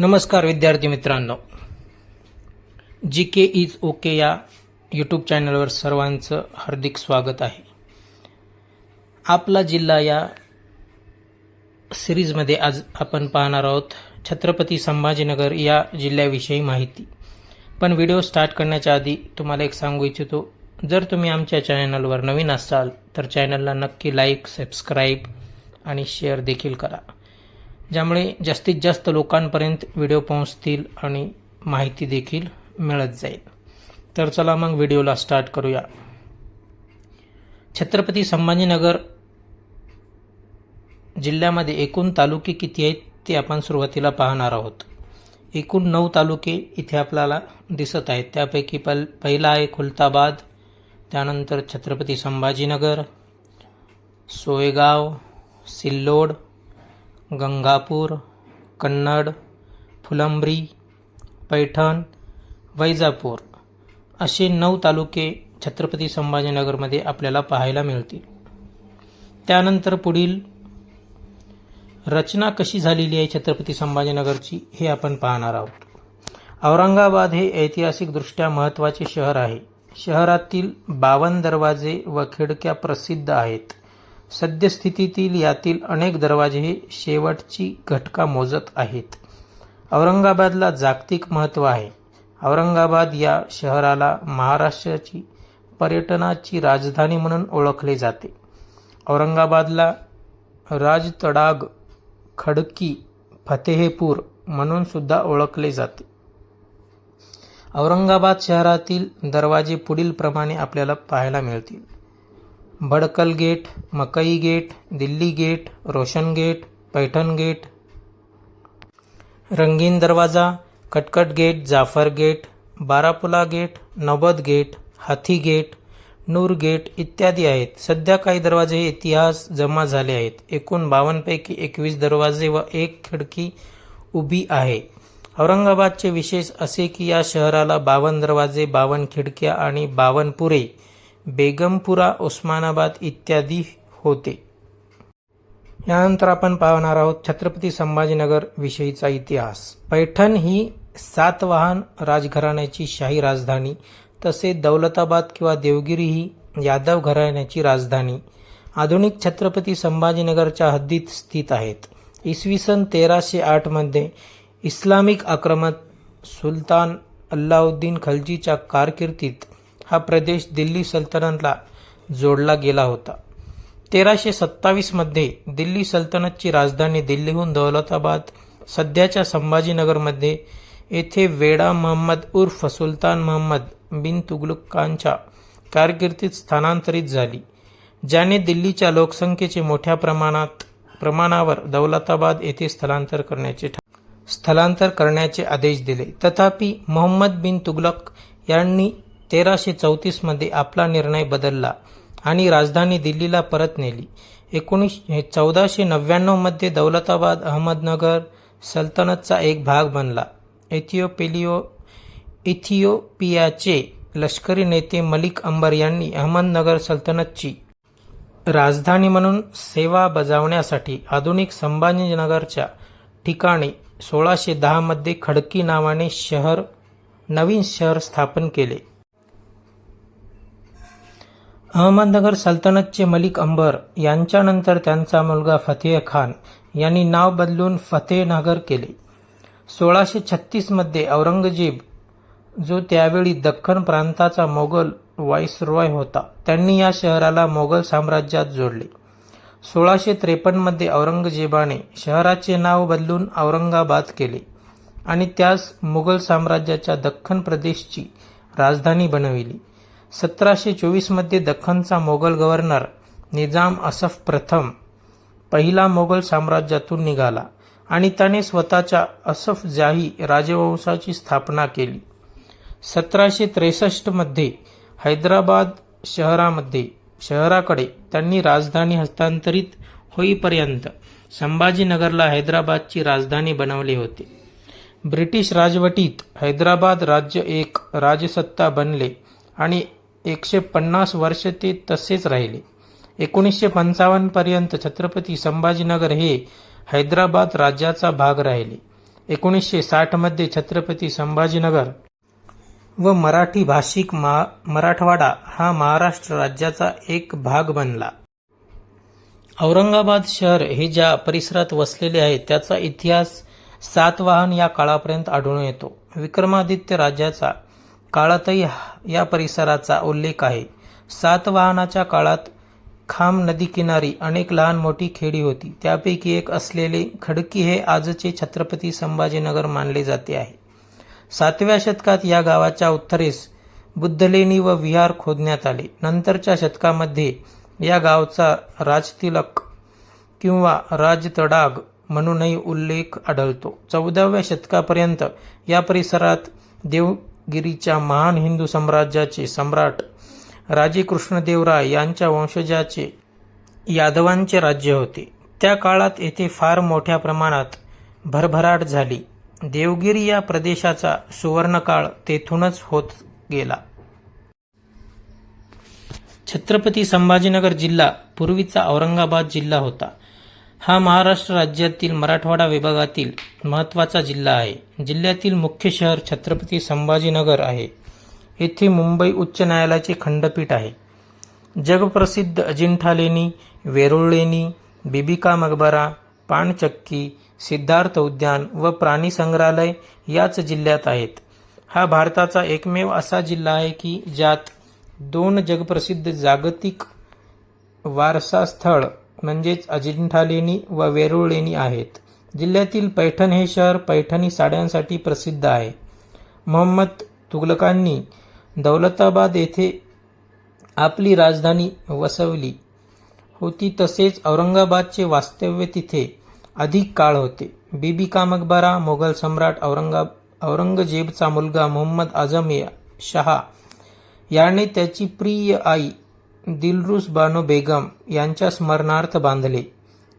नमस्कार विद्यार्थी मित्रांनो. जी के इज ओके या यूट्यूब चॅनलवर सर्वांचं हार्दिक स्वागत आहे. आपला जिल्हा या सिरीजमध्ये आज आपण पाहणार आहोत छत्रपती संभाजीनगर या जिल्ह्याविषयी माहिती. पण व्हिडिओ स्टार्ट करण्याच्या आधी तुम्हाला एक सांगू इच्छितो जर तुम्ही आमच्या चॅनलवर नवीन असाल तर चॅनलला नक्की लाईक सबस्क्राईब आणि शेअर देखील करा. ज्यामुळे जास्तीत जास्त लोकांपर्यंत व्हिडिओ पोहोचतील आणि माहिती देखील मिळत जाईल. तर चला मग व्हिडिओला स्टार्ट करूया. छत्रपती संभाजीनगर जिल्ह्यामध्ये एकूण तालुके किती आहेत ते आपण सुरुवातीला पाहणार आहोत. एकूण नऊ तालुके इथे आपल्याला दिसत आहेत. त्यापैकी पल पहिला आहे खुलताबाद त्यानंतर छत्रपती संभाजीनगर सोयगाव सिल्लोड गंगापूर कन्नड फुलंब्री पैठण वैजापूर असे नऊ तालुके छत्रपती संभाजीनगरमध्ये आपल्याला पाहायला मिळतील. त्यानंतर पुढील रचना कशी झालेली आहे छत्रपती संभाजीनगरची हे आपण पाहणार आहोत. औरंगाबाद हे ऐतिहासिकदृष्ट्या महत्त्वाचे शहर आहे. शहरातील बावन दरवाजे व खिडक्या प्रसिद्ध आहेत. सद्यस्थितीतील यातील अनेक दरवाजे हे शेवटची घटका मोजत आहेत. औरंगाबादला जागतिक महत्त्व आहे. औरंगाबाद या शहराला महाराष्ट्राची पर्यटनाची राजधानी म्हणून ओळखले जाते. औरंगाबादला राजतडाग खडकी फतेहपूर म्हणून सुद्धा ओळखले जाते. औरंगाबाद शहरातील दरवाजे पुढील प्रमाणे आपल्याला पाहायला मिळतील. Bhadkal gate Makai gate Delhi gate Roshan gate Paithan gate. Rangin Darwaza Katkat gate Jafar gate Barapula gate Naubat gate Hathi gate Noor gate इत्यादी आहेत. सध्या काही दरवाजे हे इतिहास जमा झाले आहेत. एकूण बावनपैकी एकवीस दरवाजे व एक खिडकी उभी आहे. औरंगाबादचे विशेष असे की या शहराला बावन दरवाजे बावन खिडक्या आणि बावन पुरे बेगमपुरा उस्मानाबाद इत्यादी होते. यानंतर आपण पाहणार आहोत छत्रपती संभाजीनगर विषयीचा इतिहास. पैठण ही सातवाहन राजघराण्याची शाही राजधानी तसेच दौलताबाद किंवा देवगिरी ही यादव घराण्याची राजधानी. आधुनिक छत्रपती संभाजीनगरच्या हद्दीत स्थित आहेत. इसवी सन तेराशे आठमध्ये इस्लामिक आक्रमक सुलतान अल्लाउद्दीन खलजीच्या कारकिर्दीत हा प्रदेश दिल्ली सल्तनतला जोडला गेला होता. तेराशे सत्तावीसमध्ये दिल्ली सल्तनतची राजधानी दिल्लीहून दौलताबाद सध्याच्या संभाजीनगरमध्ये येथे वेडा महम्मद उर्फ सुलतान महम्मद बिन तुगलकांच्या कारकिर्दीत स्थानांतरित झाली ज्याने दिल्लीच्या लोकसंख्येचे मोठ्या प्रमाणात प्रमाणावर दौलताबाद येथे स्थलांतर करण्याचे स्थलांतर करण्याचे आदेश दिले. तथापि मोहम्मद बिन तुगलक यांनी तेराशे चौतीसमध्ये आपला निर्णय बदलला आणि राजधानी दिल्लीला परत नेली. एकोणीस चौदाशे नव्याण्णवमध्ये दौलताबाद अहमदनगर सल्तनतचा एक भाग बनला. एथिओपेलिओ इथिओपियाचे लष्करी नेते मलिक अंबर यांनी अहमदनगर सल्तनतची राजधानी म्हणून सेवा बजावण्यासाठी आधुनिक संभाजीनगरच्या ठिकाणी सोळाशे दहामध्ये खडकी नावाने शहर नवीन शहर स्थापन केले. अहमदनगर सल्तनतचे मलिक अंबर यांच्यानंतर त्यांचा मुलगा फतेह खान यांनी नाव बदलून फतेहनगर केले. सोळाशे छत्तीसमध्ये औरंगजेब जो त्यावेळी दख्खन प्रांताचा मोगल वाईसरॉय होता त्यांनी या शहराला मोगल साम्राज्यात जोडले. सोळाशे त्रेपन्नमध्ये औरंगजेबाने शहराचे नाव बदलून औरंगाबाद केले आणि त्यास मुघल साम्राज्याच्या दख्खन प्रदेशची राजधानी बनविली. सतराशे चोवीसमध्ये दख्खनचा मोगल गव्हर्नर निजाम असफ प्रथम पहिला मोगल साम्राज्यातून निघाला आणि त्याने स्वतःच्या असफ जाही राजवंशाची स्थापना केली. सतराशे त्रेसष्टमध्ये हैदराबाद शहरामध्ये शहराकडे त्यांनी राजधानी हस्तांतरित होईपर्यंत संभाजीनगरला हैदराबादची राजधानी बनवले होते. ब्रिटिश राजवटीत हैदराबाद राज्य एक राजसत्ता बनले आणि एकशे पन्नास वर्ष ते तसेच राहिले. एकोणीसशे पंचावन्नपर्यंत छत्रपती संभाजीनगर हे हैदराबाद राज्याचा भाग राहिले. एकोणीसशे साठमध्ये छत्रपती संभाजीनगर व मराठी भाषिक मा मराठवाडा हा महाराष्ट्र राज्याचा एक भाग बनला. औरंगाबाद शहर हे ज्या परिसरात वसलेले आहे त्याचा इतिहास सातवाहन या काळापर्यंत आढळून येतो. विक्रमादित्य राज्याचा काळातही या परिसराचा उल्लेख आहे. सातवाहनाच्या काळात खाम नदीकिनारी अनेक लहान मोठी खेडी होती. त्यापैकी एक असलेले खडकी हे आजचे छत्रपती संभाजीनगर मानले जाते आहे. सातव्या शतकात या गावाच्या उत्तरेस बुद्धलेणी व विहार खोदण्यात आले. नंतरच्या शतकामध्ये या गावचा राजतिलक किंवा राजतडाग म्हणूनही उल्लेख आढळतो. चौदाव्या शतकापर्यंत या परिसरात देव गिरीच्या महान हिंदू साम्राज्याचे सम्राट राजे कृष्णदेवराय यांच्या वंशजाचे यादवांचे राज्य होते. त्या काळात येथे फार मोठ्या प्रमाणात भरभराट झाली. देवगिरी या प्रदेशाचा सुवर्णकाळ तेथूनच होत गेला. छत्रपती संभाजीनगर जिल्हा पूर्वीचा औरंगाबाद जिल्हा होता. हा महाराष्ट्र राज्यातील मराठवाडा विभागातील महत्त्वाचा जिल्हा आहे. जिल्ह्यातील मुख्य शहर छत्रपती संभाजीनगर आहे. येथे मुंबई उच्च न्यायालयाचे खंडपीठ आहे. जगप्रसिद्ध अजिंठा लेणी वेरूळ लेणी बिबिका मकबरा पाणचक्की सिद्धार्थ उद्यान व प्राणी संग्रहालय याच जिल्ह्यात आहेत. हा भारताचा एकमेव असा जिल्हा आहे की ज्यात दोन जगप्रसिद्ध जागतिक वारसा स्थळ म्हणजेच अजिंठा लेणी व वेरूळ लेणी आहेत. जिल्ह्यातील पैठण हे शहर पैठणी साड्यांसाठी प्रसिद्ध आहे. मोहम्मद तुघलकांनी दौलताबाद येथे आपली राजधानी वसवली होती. तसेच औरंगाबादचे वास्तव्य तिथे अधिक काळ होते. बीबी का मकबरा मोगल सम्राट औरंगा औरंगजेबचा मुलगा मोहम्मद आझम या- शहा याने त्याची प्रिय आई दिलरुस बानो बेगम यांच्या स्मरणार्थ बांधले.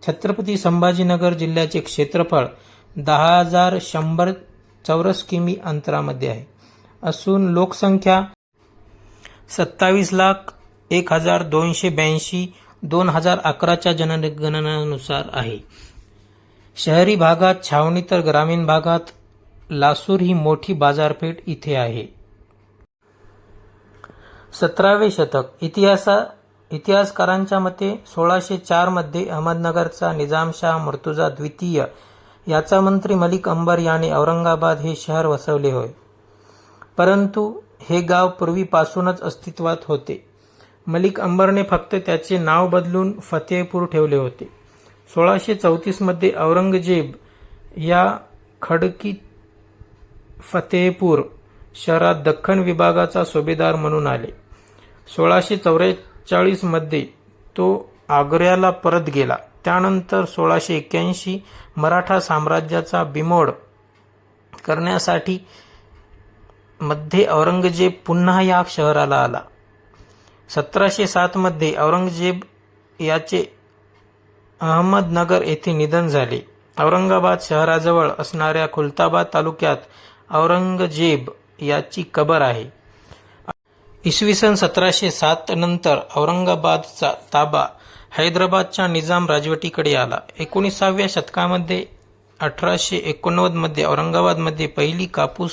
छत्रपती संभाजीनगर जिल्ह्याचे क्षेत्रफळ दहा हजार शंभर चौरस किमी अंतरामध्ये आहे. असून लोकसंख्या सत्तावीस लाख एक हजार दोनशे ब्याऐंशी दोन हजार अकराच्या जनगणनानुसार आहे. शहरी भागात छावणी तर ग्रामीण भागात लासूर ही मोठी बाजारपेठ इथे आहे. सतरावे शतक. इतिहासा इतिहासकारांच्या मते सोळाशे चारमध्ये अहमदनगरचा निजामशाह मर्तुजा द्वितीय. याचा मंत्री मलिक अंबर याने औरंगाबाद हे शहर वसवले होय. परंतु हे गाव पूर्वीपासूनच अस्तित्वात होते. मलिक अंबरने फक्त त्याचे नाव बदलून फतेहपूर ठेवले होते. सोळाशे चौतीसमध्ये औरंगजेब या खडकी फतेहपूर शहरात दख्खन विभागाचा सुभेदार म्हणून आले. सोळाशे चौवेचाळीसमध्ये तो आग्र्याला परत गेला. त्यानंतर सोळाशे एक्क्याऐंशी मराठा साम्राज्याचा बिमोड करण्यासाठी मध्ये औरंगजेब पुन्हा या शहराला आला. सतराशे सातमध्ये औरंगजेब याचे अहमदनगर येथे निधन झाले. औरंगाबाद शहराजवळ असणाऱ्या खुलताबाद तालुक्यात औरंगजेब याची कबर आहे. इसवी सन सतराशे सात नंतर औरंगाबादचा ताबा हैदराबादच्या निजाम राजवटीकडे आला. एकोणीसाव्या शतकामध्ये अठराशे एकोणनव्वदमध्ये औरंगाबादमध्ये पहिली कापूस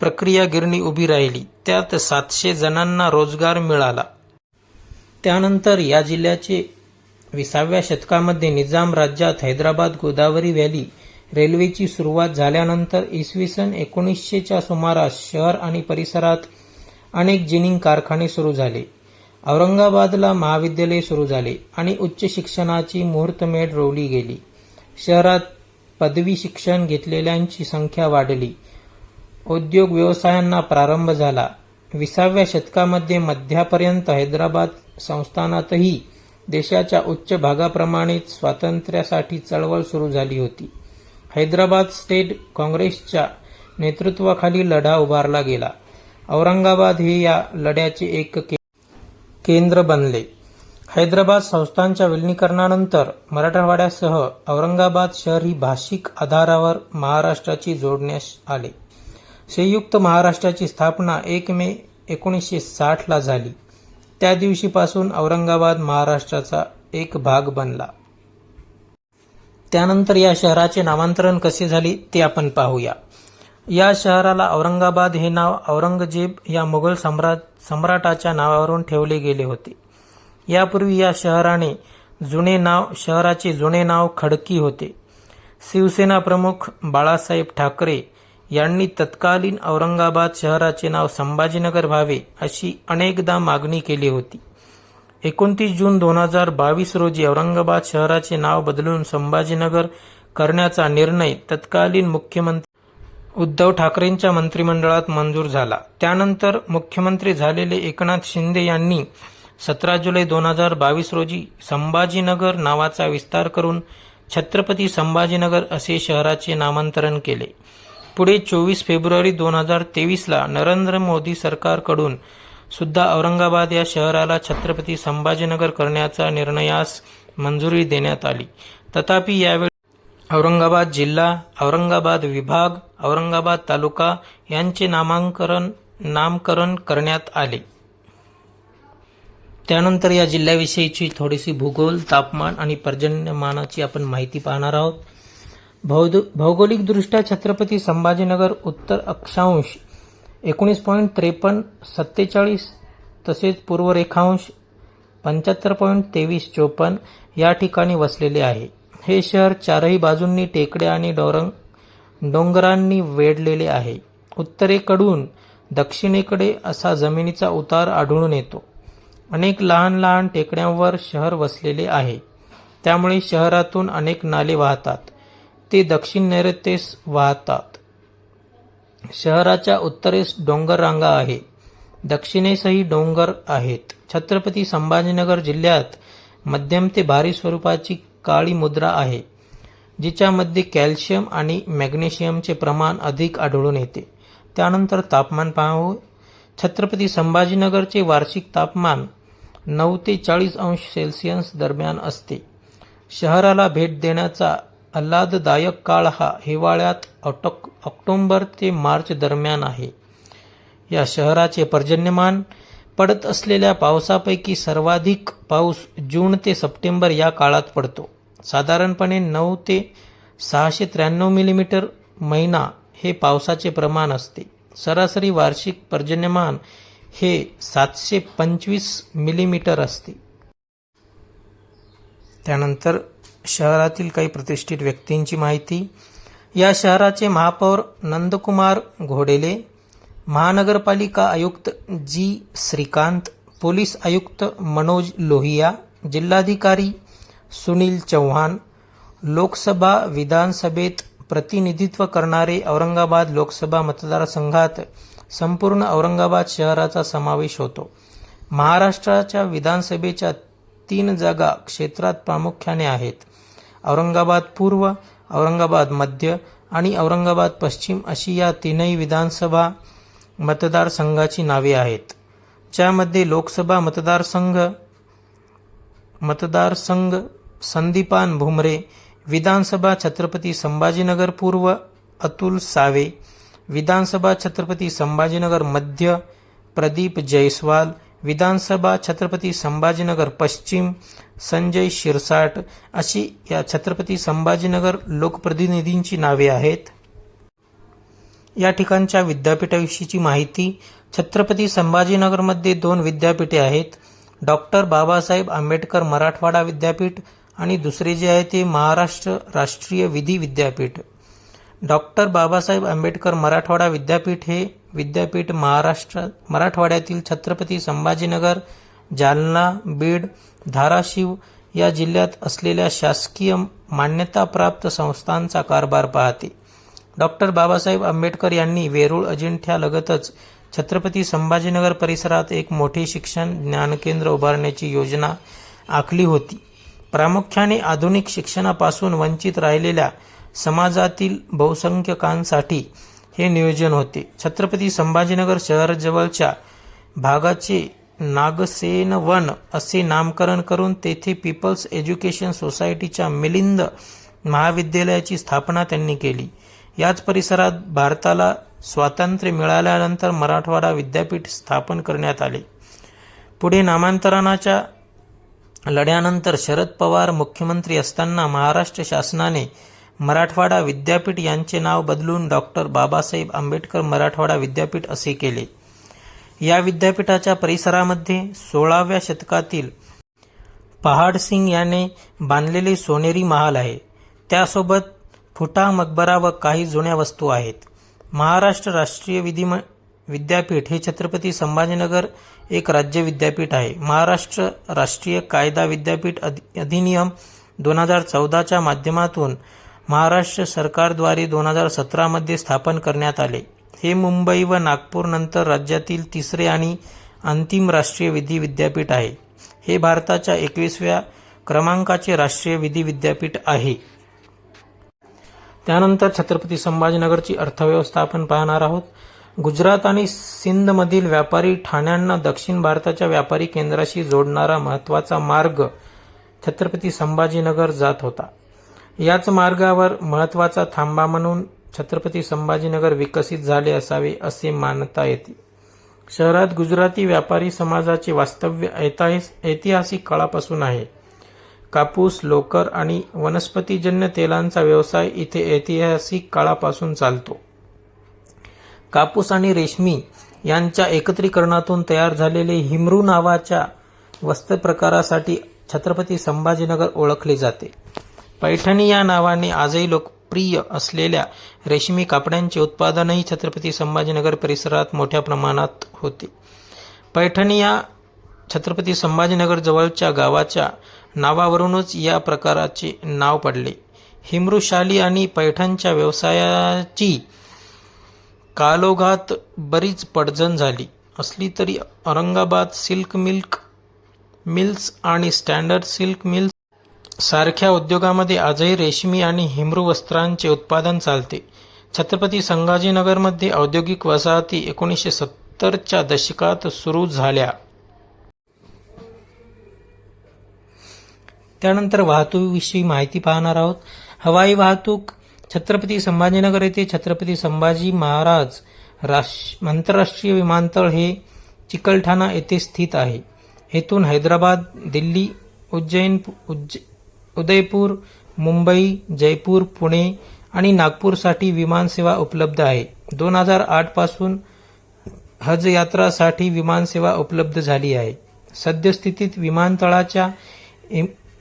प्रक्रिया गिरणी उभी राहिली. त्यात सातशे जणांना रोजगार मिळाला. त्यानंतर या जिल्ह्याचे विसाव्या शतकामध्ये निजाम राज्यात हैदराबाद गोदावरी व्हॅली रेल्वेची सुरुवात झाल्यानंतर इसवी सन एकोणीसशेच्या सुमारास शहर आणि परिसरात अनेक जिनिंग कारखाने सुरू झाले. औरंगाबादला महाविद्यालय सुरू झाले आणि उच्च शिक्षणाची मुहूर्तमेढ रोवली गेली. शहरात पदवी शिक्षण घेतलेल्यांची संख्या वाढली. उद्योग व्यवसायांना प्रारंभ झाला. विसाव्या शतकामध्ये मध्यापर्यंत हैदराबाद संस्थानातही देशाच्या उच्च भागाप्रमाणेच स्वातंत्र्यासाठी चळवळ सुरू झाली होती. हैदराबाद स्टेट काँग्रेसच्या नेतृत्वाखाली लढा उभारला गेला. औरंगाबाद हे या लढ्याचे एक केंद्र बनले. हैदराबाद संस्थांच्या विलिनीकरणानंतर मराठवाड्यासह औरंगाबाद शहर ही भाषिक आधारावर महाराष्ट्राची जोडण्यास आले. संयुक्त महाराष्ट्राची स्थापना एक मे एकोणीसशे साठला झाली. त्या दिवशीपासून औरंगाबाद महाराष्ट्राचा एक भाग बनला. त्यानंतर या शहराचे नामांतरण कसे झाले ते आपण पाहूया. या शहराला औरंगाबाद हे नाव औरंगजेब या मुघल सम्राट सम्राटाच्या नावावरून ठेवले गेले होते. यापूर्वी या शहराने जुने नाव शहराचे जुने नाव खडकी होते. शिवसेना प्रमुख बाळासाहेब ठाकरे यांनी तत्कालीन औरंगाबाद शहराचे नाव संभाजीनगर व्हावे अशी अनेकदा मागणी केली होती. एकोणतीस जून दोन हजार बावीस रोजी औरंगाबाद शहराचे नाव बदलून संभाजीनगर करण्याचा निर्णय तत्कालीन मुख्यमंत्री उद्धव ठाकरेंच्या मंत्रिमंडळात मंजूर झाला. त्यानंतर मुख्यमंत्री झालेले एकनाथ शिंदे यांनी सतरा जुलै दोन हजार बावीस रोजी संभाजीनगर नावाचा विस्तार करून छत्रपती संभाजीनगर असे शहराचे नामांतरण केले. पुढे चोवीस फेब्रुवारी दोन हजार तेवीसला नरेंद्र मोदी सरकारकडून सुद्धा औरंगाबाद या शहराला छत्रपती संभाजीनगर करण्याचा निर्णयास मंजुरी देण्यात आली. तथापि यावेळी औरंगाबाद जिल्हा औरंगाबाद विभाग औरंगाबाद तालुका यांचे नामांकरण नामकरण करण्यात आले. त्यानंतर या जिल्ह्याविषयीची थोडीशी भूगोल तापमान आणि पर्जन्यमानाची आपण माहिती पाहणार आहोत. भौद भौगोलिकदृष्ट्या छत्रपती संभाजीनगर उत्तर अक्षांश एकोणीस पॉईंट त्रेपन्न सत्तेचाळीस तसेच पूर्व रेखांश पंच्याहत्तर पॉईंट तेवीस चोपन्न या ठिकाणी वसलेले आहे. हे शहर चारही बाजूंनी टेकड्या आणि डोरंग डोंगरांनी वेढलेले आहे. उत्तरेकडून दक्षिणेकडे असा जमिनीचा उतार आढळून येतो. अनेक लहान लहान टेकड्यांवर शहर वसलेले आहे. त्यामुळे शहरातून अनेक नाले वाहतात. ते दक्षिण नैऋत्येस वाहतात. शहराच्या उत्तरेस डोंगर रांगा आहे. दक्षिणेसही डोंगर आहेत. छत्रपती संभाजीनगर जिल्ह्यात मध्यम ते भारी स्वरूपाची काळी मुद्रा आहे जिच्यामध्ये कॅल्शियम आणि मॅग्नेशियमचे प्रमाण अधिक आढळून येते. त्यानंतर तापमान पाहावं छत्रपती संभाजीनगरचे वार्षिक तापमान नऊ ते चाळीस अंश सेल्सिअस दरम्यान असते. शहराला भेट देण्याचा आल्हाददायक काळ हा हिवाळ्यात ऑटोक ऑक्टोंबर ते मार्च दरम्यान आहे. या शहराचे पर्जन्यमान पडत असलेल्या पावसापैकी सर्वाधिक पाऊस जून ते सप्टेंबर या काळात पडतो. साधारणपणे नऊ ते सहाशे त्र्याण्णव मिलीमीटर महिना हे पावसाचे प्रमाण असते. सरासरी वार्षिक पर्जन्यमान हे सातशे पंचवीस मिलीमीटर असते. त्यानंतर शहरातील काही प्रतिष्ठित व्यक्तींची माहिती. या शहराचे महापौर नंदकुमार घोडेले महानगरपालिका आयुक्त जी श्रीकांत पोलीस आयुक्त मनोज लोहिया जिल्हाधिकारी सुनील चव्हाण लोकसभा विधानसभेत प्रतिनिधित्व करणारे औरंगाबाद लोकसभा मतदारसंघात संपूर्ण औरंगाबाद शहराचा समावेश होतो. महाराष्ट्राच्या विधानसभेच्या तीन जागा क्षेत्रात प्रामुख्याने आहेत. औरंगाबाद पूर्व औरंगाबाद मध्य आणि औरंगाबाद पश्चिम अशी या तीनही विधानसभा मतदारसंघाची नावे आहेत. ज्यामध्ये लोकसभा मतदारसंघ मतदारसंघ संदीपान भुमरे विधानसभा छत्रपती संभाजीनगर पूर्व अतुल सावे विधानसभा छत्रपती संभाजीनगर मध्य प्रदीप जयस्वाल विधानसभा छत्रपती संभाजीनगर पश्चिम संजय शिरसाट अशी या छत्रपती संभाजीनगर लोकप्रतिनिधींची नावे आहेत. या ठिकाणच्या विद्यापीठाविषयीची माहिती छत्रपती संभाजीनगरमध्ये दोन विद्यापीठे आहेत डॉक्टर बाबासाहेब आंबेडकर मराठवाडा विद्यापीठ आणि दुसरे जे आहे ते महाराष्ट्र राष्ट्रीय विधी विद्यापीठ. डॉक्टर बाबासाहेब आंबेडकर मराठवाडा विद्यापीठ हे विद्यापीठ महाराष्ट्र मराठवाड्यातील छत्रपती संभाजीनगर जालना बीड धाराशिव या जिल्ह्यात असलेल्या शासकीय मान्यताप्राप्त संस्थांचा कारभार पाहते. डॉक्टर बाबासाहेब आंबेडकर यांनी वेरूळ अजिंठ्यालगतच छत्रपती संभाजीनगर परिसरात एक मोठे शिक्षण ज्ञानकेंद्र उभारण्याची योजना आखली होती. प्रामुख्याने आधुनिक शिक्षणापासून वंचित राहिलेल्या समाजातील बहुसंख्यकांसाठी हे नियोजन होते. छत्रपती संभाजीनगर शहराजवळच्या भागाचे नागसेनवन असे नामकरण करून तेथे पीपल्स एज्युकेशन सोसायटीच्या मिलिंद महाविद्यालयाची स्थापना त्यांनी केली. याच परिसरात भारताला स्वातंत्र्य मिळाल्यानंतर मराठवाडा विद्यापीठ स्थापन करण्यात आले. पुढे नामांतरणाच्या लढ्यानंतर शरद पवार मुख्यमंत्री असताना महाराष्ट्र शासनाने मराठवाडा विद्यापीठ यांचे नाव बदलून डॉक्टर बाबासाहेब आंबेडकर मराठवाडा विद्यापीठ असे केले. या विद्यापीठाच्या परिसरामध्ये सोळाव्या शतकातील पहाडसिंग याने बांधलेले सोनेरी महाल आहे. त्यासोबत खुटा मकबरा व काही जुन्या वस्तू आहेत. महाराष्ट्र राष्ट्रीय विधिम विद्यापीठ हे छत्रपती संभाजीनगर एक राज्य विद्यापीठ आहे. महाराष्ट्र राष्ट्रीय कायदा विद्यापीठ अधि अधिनियम दोन हजार चौदाच्या माध्यमातून महाराष्ट्र सरकारद्वारे दोन हजार सतरामध्ये स्थापन करण्यात आले. हे मुंबई व नागपूर नंतर राज्यातील तिसरे आणि अंतिम राष्ट्रीय विधी विद्यापीठ आहे. हे भारताच्या एकवीसव्या क्रमांकाचे राष्ट्रीय विधी विद्यापीठ आहे. त्यानंतर छत्रपती संभाजीनगरची अर्थव्यवस्था आपण पाहणार आहोत. गुजरात आणि सिंधमधील व्यापारी ठाण्यांना दक्षिण भारताच्या व्यापारी केंद्राशी जोडणारा महत्त्वाचा मार्ग छत्रपती संभाजीनगर जात होता. याच मार्गावर महत्त्वाचा थांबा म्हणून छत्रपती संभाजीनगर विकसित झाले असावे असे मानता येते. शहरात गुजराती व्यापारी समाजाचे वास्तव्य ऐतिहासिक काळापासून आहे. कापूस लोकर आणि वनस्पतीजन्य तेलांचा व्यवसाय इथे ऐतिहासिक काळापासून चालतो. कापूस आणि रेशमी यांच्या एकत्रीकरणातून तयार झालेले हिमरू नावाच्या वस्त्रप्रकारासाठी छत्रपती संभाजीनगर ओळखले जाते. पैठणी या नावाने आजही लोकप्रिय असलेल्या रेशमी कापड्यांचे उत्पादनही छत्रपती संभाजीनगर परिसरात मोठ्या प्रमाणात होते. पैठणी या छत्रपती संभाजीनगर जवळच्या गावाच्या नावावरूनच या प्रकाराचे नाव पडले. हिमृशाली आणि पैठणच्या व्यवसायाची कालोघात बरीच पडझण झाली. असली तरी औरंगाबाद सिल्क मिल्क मिल्स आणि स्टँडर्ड सिल्क मिल्स सारख्या उद्योगामध्ये आजही रेशमी आणि हिमरू वस्त्रांचे उत्पादन चालते. छत्रपती संभाजीनगरमध्ये औद्योगिक वसाहती एकोणीसशे सत्तरच्या दशकात सुरू झाल्या. त्यानंतर वाहतुकीविषयी माहिती पाहणार आहोत. हवाई वाहतूक छत्रपती संभाजीनगर येथे छत्रपती संभाजी महाराज राश आंतरराष्ट्रीय विमानतळ हे चिकलठाणा येथे स्थित आहे. येथून हैदराबाद दिल्ली उज्जैन उज्ज उदयपूर मुंबई जयपूर पुणे आणि नागपूरसाठी विमानसेवा उपलब्ध आहे. दोन हजार आठपासून हज यात्रासाठी विमानसेवा उपलब्ध झाली आहे. सद्यस्थितीत विमानतळाच्या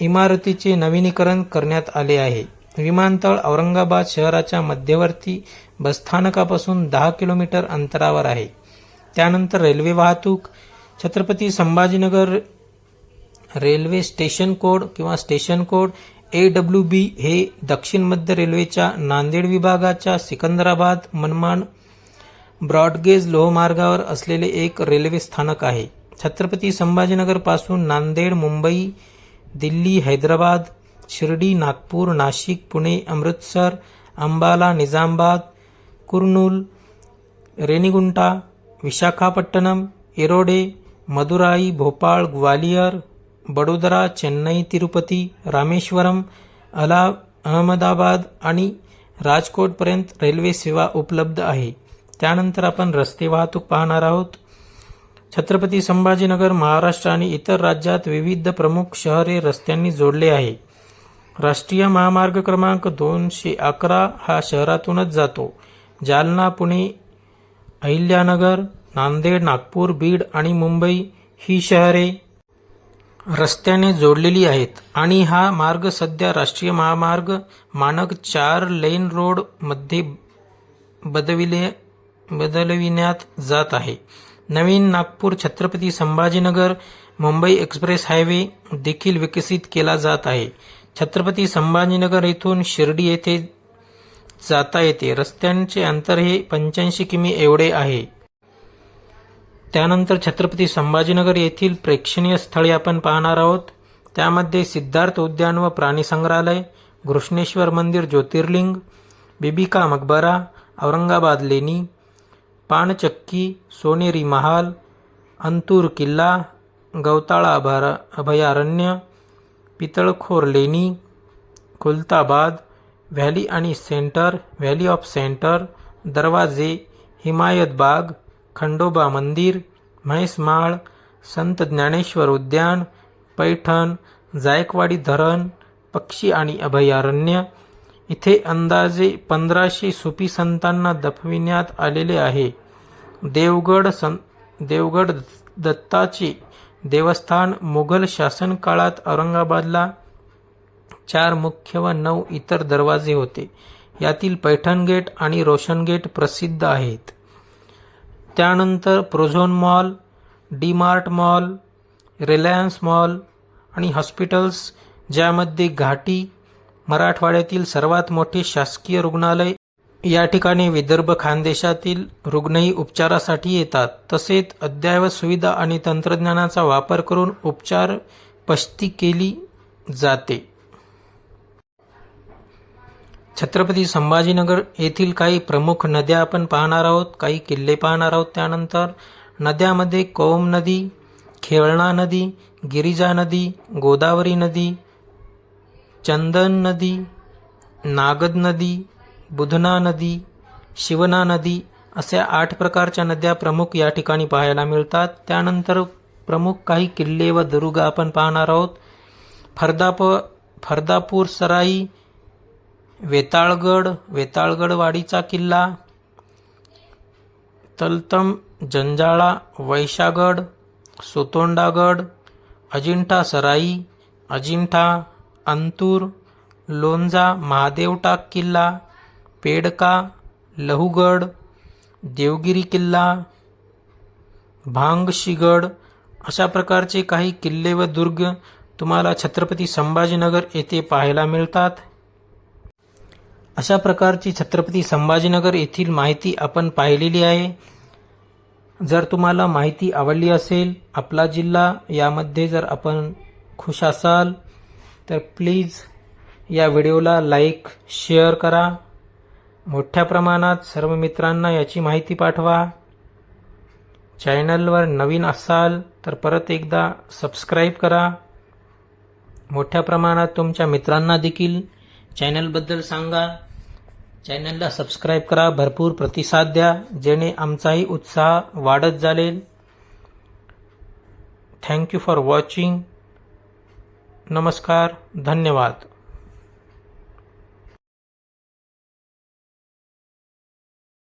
इमारतीचे नवीनीकरण करण्यात आले आहे. विमानतळ औरंगाबाद शहराच्या मध्यवर्ती बसस्थानकापासून दहा किलोमीटर अंतरावर आहे. त्यानंतर रेल्वे वाहतूक Chhatrapati Sambhajinagar railway station code किंवा station code A W B हे दक्षिण मध्य रेल्वेच्या नांदेड विभागाच्या सिकंदराबाद मनमाड ब्रॉडगेज लोहमार्गावर असलेले एक रेल्वे स्थानक आहे. छत्रपती संभाजीनगरपासून नांदेड मुंबई दिल्ली हैदराबाद शिर्डी नागपूर नाशिक पुणे अमृतसर अंबाला निजामाबाद कुर्नूल रेणीगुंटा विशाखापट्टणम एरोडे मदुराई भोपाळ ग्वालियर बडोदरा चेन्नई तिरुपती रामेश्वरम अला अहमदाबाद आणि राजकोटपर्यंत रेल्वे सेवा उपलब्ध आहे. त्यानंतर आपण रस्ते वाहतूक पाहणार आहोत. छत्रपती संभाजीनगर महाराष्ट्र आणि इतर राज्यात विविध प्रमुख शहरे रस्त्यांनी जोडले आहे. राष्ट्रीय महामार्ग क्रमांक दोनशे अकरा हा शहरातूनच जातो. जालना पुणे अहिल्यानगर नांदेड नागपूर बीड आणि मुंबई ही शहरे रस्त्याने जोडलेली आहेत. आणि हा मार्ग सध्या राष्ट्रीय महामार्ग मानक चार लेन रोडमध्ये बदविले बदलविण्यात जात आहे. नवीन नागपूर छत्रपती संभाजीनगर मुंबई एक्सप्रेस हायवे देखील विकसित केला जात आहे. छत्रपती संभाजीनगर येथून शिर्डी येथे जाता येते. रस्त्यांचे अंतर हे पंच्याऐंशी किमी एवढे आहे. त्यानंतर छत्रपती संभाजीनगर येथील प्रेक्षणीय स्थळे आपण पाहणार आहोत. त्यामध्ये सिद्धार्थ उद्यान व प्राणी संग्रहालय घृष्णेश्वर मंदिर ज्योतिर्लिंग बिबिका मकबरा औरंगाबाद लेणी पाणचक्की सोनेरी महाल अंतूर किल्ला गवताळा अभारा अभयारण्य पितळखोर लेणी खुलताबाद व्हॅली आणि सेंटर व्हॅली ऑफ सेंटर दरवाजे हिमायत बाग खंडोबा मंदिर म्हैसमाळ संत ज्ञानेश्वर उद्यान पैठण जायकवाडी धरण पक्षी आणि अभयारण्य इथे अंदाजे पंधराशे सुपी संतांना दफविण्यात आलेले आहे देवगड सं देवगड दत्ताचे देवस्थान मुघल शासन काळात औरंगाबादला चार मुख्य व नऊ इतर दरवाजे होते. यातील पैठण गेट आणि रोशन गेट प्रसिद्ध आहेत. त्यानंतर Prozone mall D mart mall Reliance mall आणि हॉस्पिटल्स ज्यामध्ये घाटी मराठवाड्यातील सर्वात मोठे शासकीय रुग्णालय या ठिकाणी विदर्भ खानदेशातील रुग्णही उपचारासाठी येतात. तसेच अद्ययावत सुविधा आणि तंत्रज्ञानाचा वापर करून उपचार पश्ती केली जाते. छत्रपती संभाजीनगर येथील काही प्रमुख नद्या आपण पाहणार आहोत. काही किल्ले पाहणार आहोत त्यानंतर. नद्यामध्ये कोम नदी खेळणा नदी गिरिजा नदी गोदावरी नदी चंदन नदी नागद नदी बुधना नदी शिवना नदी अशा आठ प्रकारच्या नद्या प्रमुख या ठिकाणी पाहायला मिळतात. त्यानंतर प्रमुख काही किल्ले व दुर्ग आपण पाहणार आहोत. फरदाप फरदापूर सराई वेताळगड वेताळगडवाडीचा किल्ला तलतम जंजाळा वैशागड सोतोंडागड अजिंठा सराई अजिंठा अंतूर लोंजा महादेवटाक किल्ला पेडका लहुगड देवगिरी किल्ला भांगशिगड अशा प्रकारचे काही किल्ले व दुर्ग तुम्हाला छत्रपती संभाजीनगर येथे पाहायला मिळतात. अशा प्रकारची छत्रपती संभाजीनगर येथील माहिती आपण पाहिलेली आहे. जर तुम्हाला माहिती आवडली असेल आपला जिल्हा यामध्ये जर आपण खुश असाल तर प्लीज या व्हिडिओला लाईक शेअर करा. मोठ्या प्रमाणात सर्व मित्रांना याची माहिती पाठवा. चॅनलवर नवीन असाल तर परत एकदा सबस्क्राईब करा. मोठ्या प्रमाणात तुमच्या मित्रांना देखील चॅनलबद्दल सांगा. चॅनलला सबस्क्राईब करा. भरपूर प्रतिसाद द्या. जेणे आमचाही उत्साह वाढत जाईल थँक्यू फॉर वॉचिंग नमस्कार. धन्यवाद.